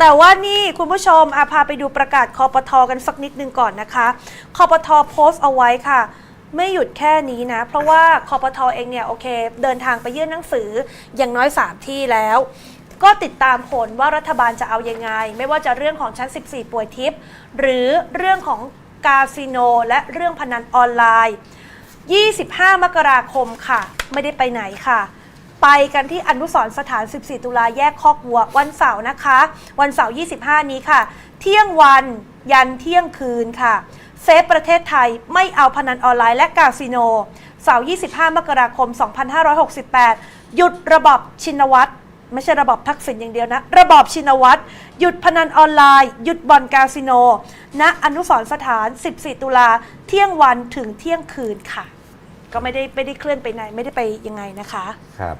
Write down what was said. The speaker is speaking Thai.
แต่ว่านี่คุณผู้ชมอาพาไปดูประกาศคอปทอกันสักนิดนึงก่อนนะคะคอปทอโพสต์เอาไว้ค่ะ ไม่หยุดแค่นี้นะ เพราะว่าคอปทอเองเนี่ยโอเค เดินทางไปยื่นหนังสืออย่างน้อย 3 ที่แล้วก็ติดตามผลว่ารัฐบาลจะเอาอยังไง ไม่ว่าจะเรื่องของชั้น 14 ป่วยทิพย์หรือเรื่องของคาสิโนและเรื่องพนันออนไลน์ 25 มกราคมค่ะ ไม่ได้ไปไหนค่ะ ไปกันที่อนุสรสถาน 14 ตุลาแยกคอกวัว วันเสาร์นะคะ วันเสาร์ 25 นี้ค่ะ เที่ยงวันยันเที่ยงคืนค่ะ เซฟประเทศไทยไม่เอาพนันออนไลน์และคาสิโน เสาร์ 25 มกราคม 2568 หยุดระบบชินวัตรไม่ใช่ระบบทักษิณอย่างเดียวนะ ระบอบชินวัตรหยุดพนันออนไลน์ หยุดบ่อนคาสิโนณอนุสรสถาน 14 ตุลาเที่ยงวันถึงเที่ยงคืนค่ะ ก็ไม่ได้ไม่ได้เคลื่อนไปไหนไม่ได้ไปยังไงนะคะ ครับ